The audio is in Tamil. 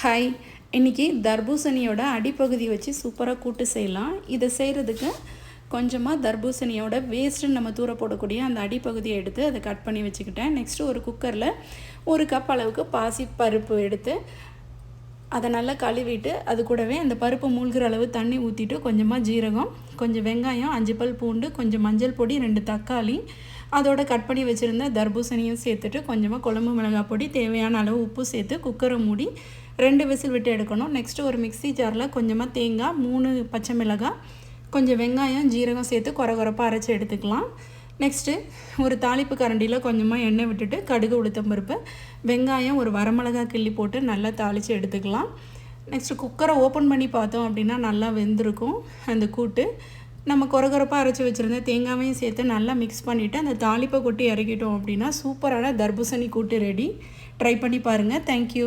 ஹாய். இன்றைக்கி தர்பூசணியோட அடிப்பகுதி வச்சு சூப்பராக கூட்டு செய்யலாம். இதை செய்கிறதுக்கு கொஞ்சமாக தர்பூசணியோட வேஸ்ட்டுன்னு நம்ம தூர போடக்கூடிய அந்த அடிப்பகுதியை எடுத்து அதை கட் பண்ணி வச்சுக்கிட்டேன். நெக்ஸ்ட்டு ஒரு குக்கரில் ஒரு கப் அளவுக்கு பாசி பருப்பு எடுத்து அதை நல்லா கழுவிட்டு அது கூடவே அந்த பருப்பு மூழ்கிற அளவு தண்ணி ஊற்றிட்டு கொஞ்சமாக ஜீரகம் கொஞ்சம் வெங்காயம் அஞ்சு பல் பூண்டு கொஞ்சம் மஞ்சள் பொடி ரெண்டு தக்காளி. அதோட கட் பண்ணி வச்சுருந்த தர்பூசணியும் சேர்த்துட்டு கொஞ்சமாக குழம்பு மிளகாய் பொடி தேவையான அளவு உப்பு சேர்த்து குக்கரை மூடி ரெண்டு விசில் விட்டு எடுக்கணும். நெக்ஸ்ட்டு ஒரு மிக்ஸி ஜாரில் கொஞ்சமாக தேங்காய் மூணு பச்சை மிளகாய் கொஞ்சம் வெங்காயம் ஜீரகம் சேர்த்து குறை குறைப்பாக அரைச்சி எடுத்துக்கலாம். நெக்ஸ்ட்டு ஒரு தாளிப்பு கரண்டியில் கொஞ்சமாக எண்ணெய் விட்டுட்டு கடுகு உளுத்தம் பருப்பு வெங்காயம் ஒரு வரமிளகாய் கிள்ளி போட்டு நல்லா தாளித்து எடுத்துக்கலாம். நெக்ஸ்ட்டு குக்கரை ஓப்பன் பண்ணி பார்த்தோம் அப்படின்னா நல்லா வெந்திருக்கும். அந்த கூட்டு நம்ம குறகுறப்பாக அரைச்சி வச்சுருந்த தேங்காவையும் சேர்த்து நல்லா மிக்ஸ் பண்ணிவிட்டு அந்த தாளிப்பை கொட்டி இறக்கிட்டோம் அப்படின்னா சூப்பரான தர்பூசணி கூட்டு ரெடி ட்ரை பண்ணி பாருங்கள் தேங்க்யூ